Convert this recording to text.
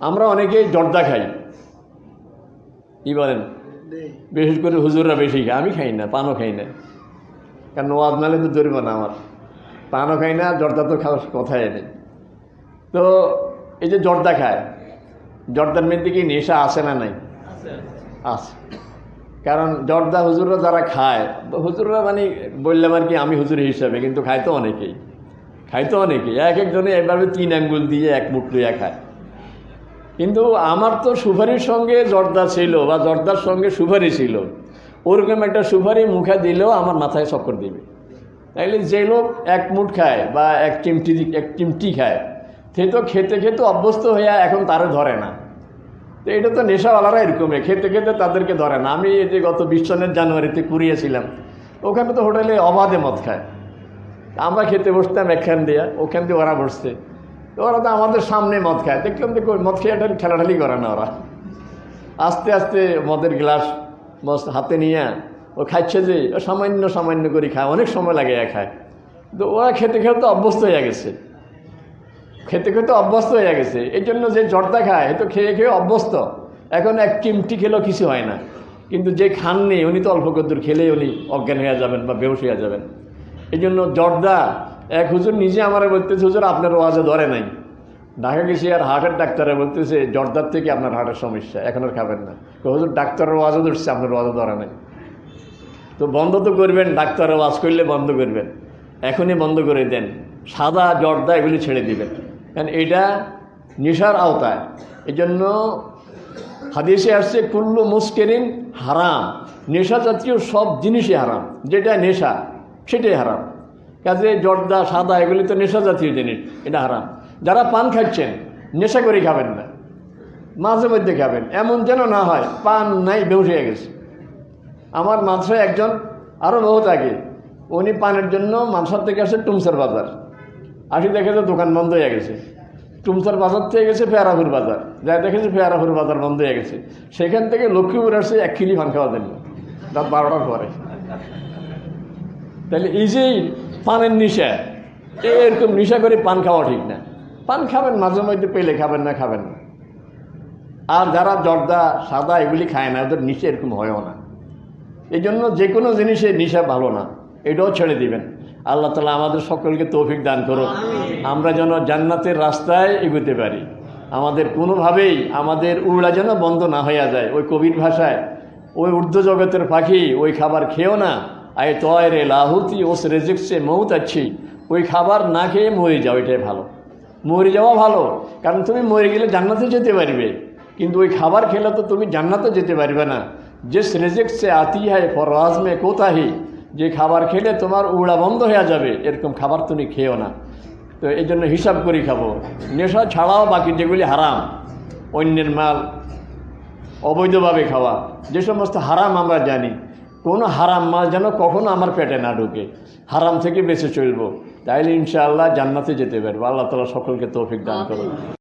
আমরা অনেকেই জর্দা খাই। কি বলেন? বিশেষ করে হুজুররা বেশি খায়। আমি খাই না পানও খাই না। কারণ ওয়াজ নালে তো জরিমানা আমার। পানও খাই না জর্দা তো খাওয়ার কথাই নেই। তো এই যে জর্দা খায় জর্দার মধ্যে কি নেশা আসে না নাই? আছে কারণ জর্দা হুজুররা যারা খায় হুজুররা মানে বললাম আর কি আমি হুজুর হিসাবে কিন্তু খায় তো অনেকেই। খায় তো অনেকেই। এক একজনে এভাবে তিন আঙ্গুল দিয়ে এক মুঠ লইয়া খায়। কিন্তু আমার তো সুপারির সঙ্গে জর্দা ছিল বা জর্দার সঙ্গে সুপারি ছিল। ওরকম একটা সুপারি মুখে দিলেও আমার মাথায় চক্কর দিবে। তাইলে যে লোক এক মুঠ খায় বা এক চিমটি এক চিমটি খায়, সে তো খেতে খেতে অভ্যস্ত হইয়া এখন তারে ধরে না। তো এটা তো নেশাওয়ালারা এরকমই খেতে খেতে তাদেরকে ধরে না। আমি এই যে গত বিশ সনের জানুয়ারিতে কুড়িয়েছিলাম, ওখানে তো হোটেলে অবাধে মদ খায়। আমরা খেতে বসতাম একখান দিয়া, ওখান দিয়ে ওরা বসছে। ওরা তো আমাদের সামনে মদ খায়। দেখলাম কই, মদ খেয়ে ঠেলাঠালি করে না ওরা। আস্তে আস্তে মদের গ্লাস মস্ত হাতে নিয়ে ও খাচ্ছে যে, ও সামান্য সামান্য করে খায়, অনেক সময় লাগে খায়। তো ওরা খেতে খেতে অভ্যস্ত হয়ে গেছে। খেতে খেতে অভ্যস্ত হয়ে গেছে। এই জন্য যে জর্দা খায় তো খেয়ে খেয়ে অভ্যস্ত। এখন এক চিমটি খেলেও কিছু হয় না। কিন্তু যে খাননি উনি তো অল্প কদ্দুর খেলেই উনি অজ্ঞান হয়ে যাবেন বা বেহুশ হয়ে যাবেন। এই জন্য জর্দা এক হুজুর নিজে আমার বলতেছে, হুজুর, আপনার ওয়াজে ধরে নাই। ঢাকা গেছি আর হার্টের ডাক্তারে বলতেছে, জর্দার থেকে আপনার হার্টের সমস্যা, এখন আর খাবেন না। হুজুর, ডাক্তারের ওয়াজও ধরছে, আপনার ওয়াজে ধরে নাই। তো বন্ধ তো করবেন ডাক্তার ওয়াজ করলে বন্ধ করবেন। এখনই বন্ধ করে দেন। সাদা জর্দা এগুলি ছেড়ে দিবেন। কারণ এটা নেশার আওতায়। এই জন্য হাদিসে আসছে, কুল্লু মুস্কেরিন হারাম। নেশা জাতীয় সব জিনিসই হারাম। যেটা নেশা, সেটাই হারাম। কাজে জর্দা, সাদা, এগুলি তো নেশা জাতীয় জিনিস, এটা হারাম। যারা পান খাচ্ছেন, নেশা করে খাবেন না। মাঝে মধ্যে খাবেন। এমন যেন না হয়, পান নাই বেউস হয়ে গেছে। আমার মাদ্রাসায় একজন আরও বহুত আগে, উনি পানের জন্য মাদ্রাসার থেকে আসে টুমসার বাজার। আসি দেখে যে দোকান বন্ধ হয়ে গেছে। টুমসার বাজার থেকে গেছে ফেয়ারাপুর বাজার। যা দেখেছে ফেয়ারাপুর বাজার বন্ধ হয়ে গেছে। সেখান থেকে লক্ষ্মীপুর আসছে এক কিলি পান খাওয়া জন্য। রাত বারোটার পরে। তাহলে এই যে পানের নিশা। এরকম নিশা করে পান খাওয়া ঠিক না। পান খাবেন মাঝে মধ্যে পেলে খাবেন না খাবেন না। আর যারা জর্দা সাদা এগুলি খায় না ওদের নিশা এরকম হয়ও না। এই জন্য যে কোনো জিনিসের নিশা ভালো না। এটাও ছেড়ে দিবেন। আল্লাহ তালা আমাদের সকলকে তৌফিক দান করুক। আমরা যেন জান্নাতের রাস্তায় এগোতে পারি। আমাদের কোনোভাবেই আমাদের উড়া যেন বন্ধ না হইয়া যায়। ওই কবির ভাষায় ওই ঊর্ধ্ব জগতের পাখি ওই খাবার খেও না। আয় তয় রে লাহুতি ওস রেজেকসে মৌত আছি। ওই খাবার না খেয়ে মরে যাও, এটাই ভালো। মরে যাওয়া ভালো, কারণ তুমি মরে গেলে জান্নাতে যেতে পারবে। কিন্তু ওই খাবার খেলে তো তুমি জান্নাতে যেতে পারবে না। যে রেজেক সে আতি হয় ফরাজ মে কোথাহি যে খাবার খেলে তোমার উড়া বন্ধ হয়ে যাবে, এরকম খাবার তুমি খেও না। তো এই জন্য হিসাব করি খাব। নেশা ছাড়াও বাকি যেগুলি হারাম, অন্যের মাল অবৈধভাবে খাওয়া, যে সমস্ত হারাম আমরা জানি। কোনো হারাম মাল যেন কখনো আমার পেটে না ঢুকে। হারাম থেকে বেঁচে চলবো। তাইলে ইনশাআল্লাহ জান্নাতে যেতে পারব। আল্লাহ তালা সকলকে তৌফিক দান করো